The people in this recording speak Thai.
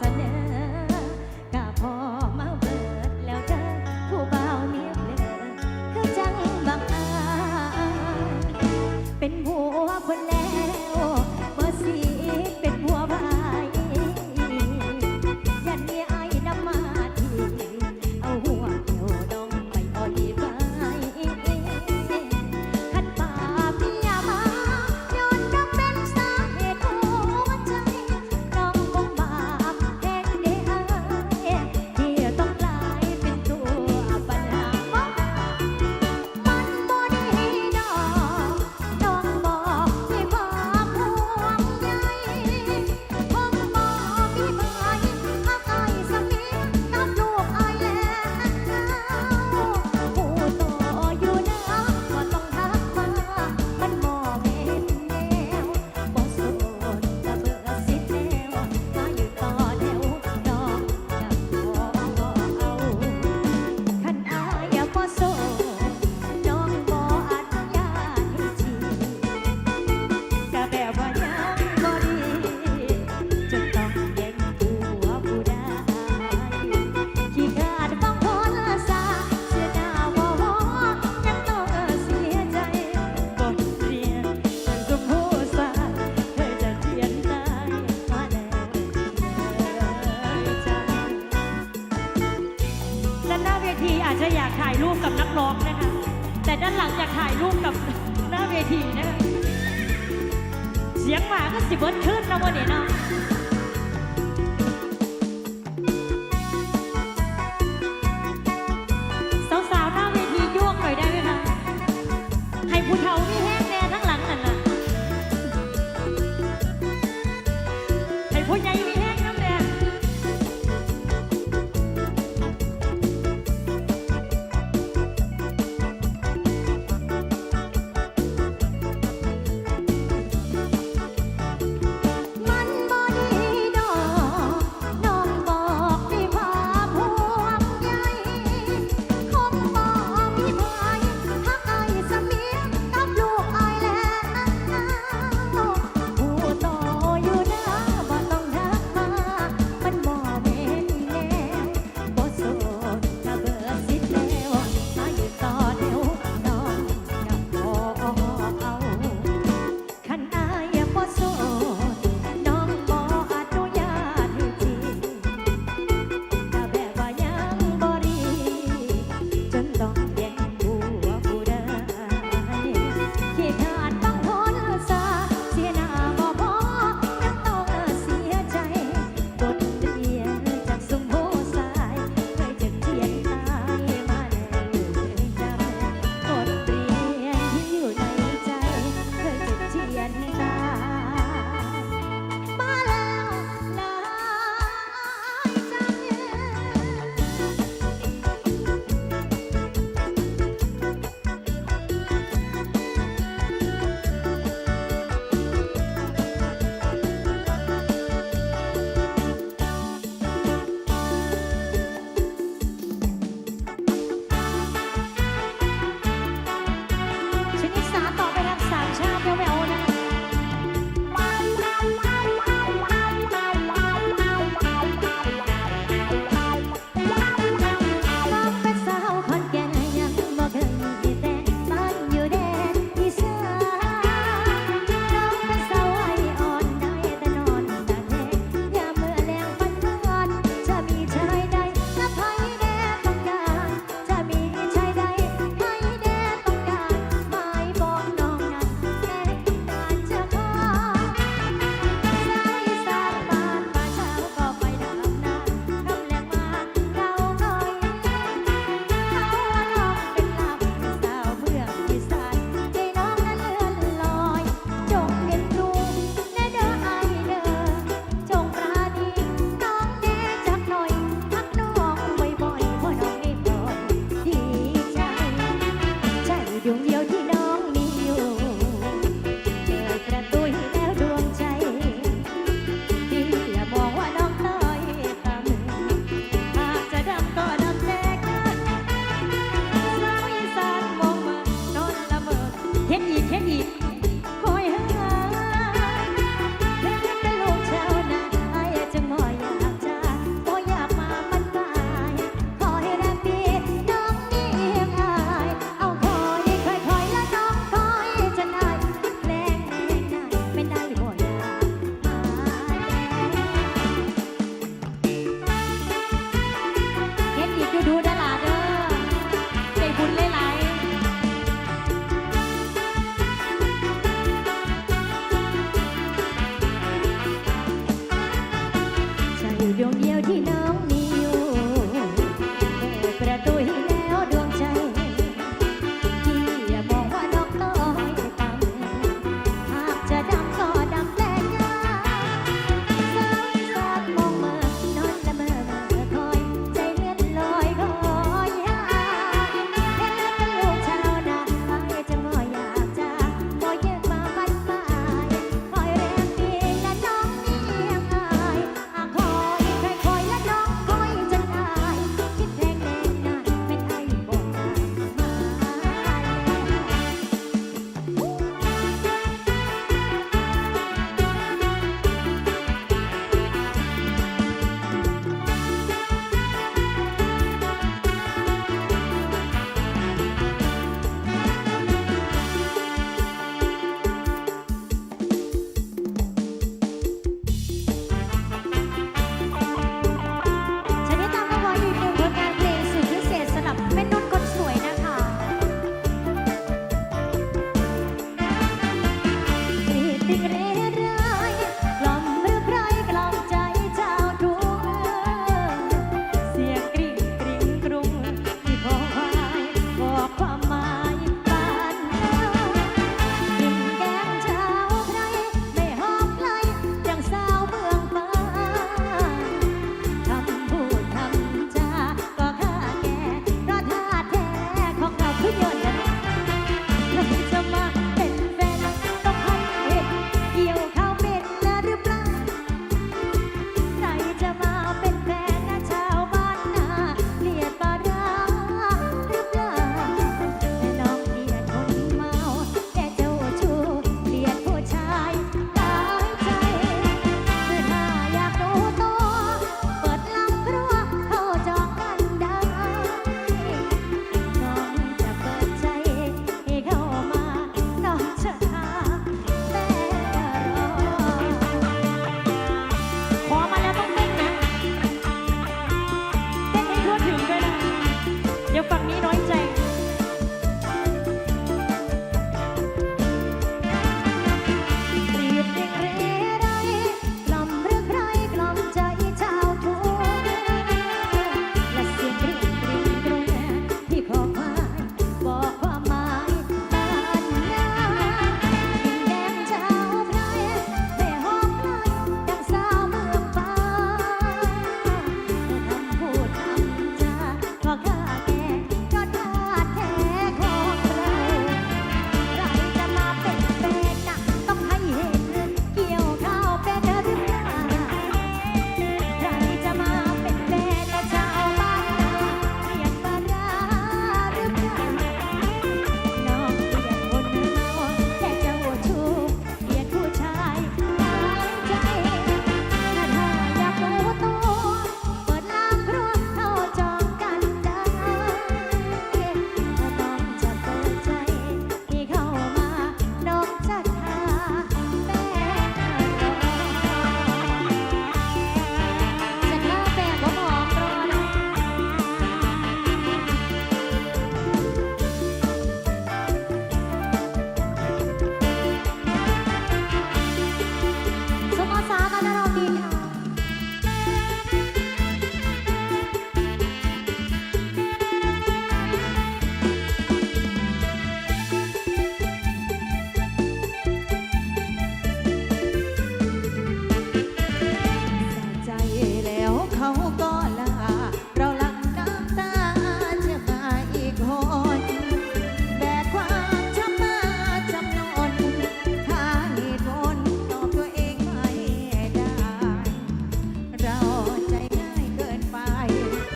三点 และอยากถ่ายรูปกับนักร้องนะคะ แต่ด้านหลังอยากถ่ายรูปกับหน้าเวทีนะคะเสียงหมาก็สิบเบิร์ขึ้นนะวันนี้เนาะ ดวงเดียวที่น้องมี ี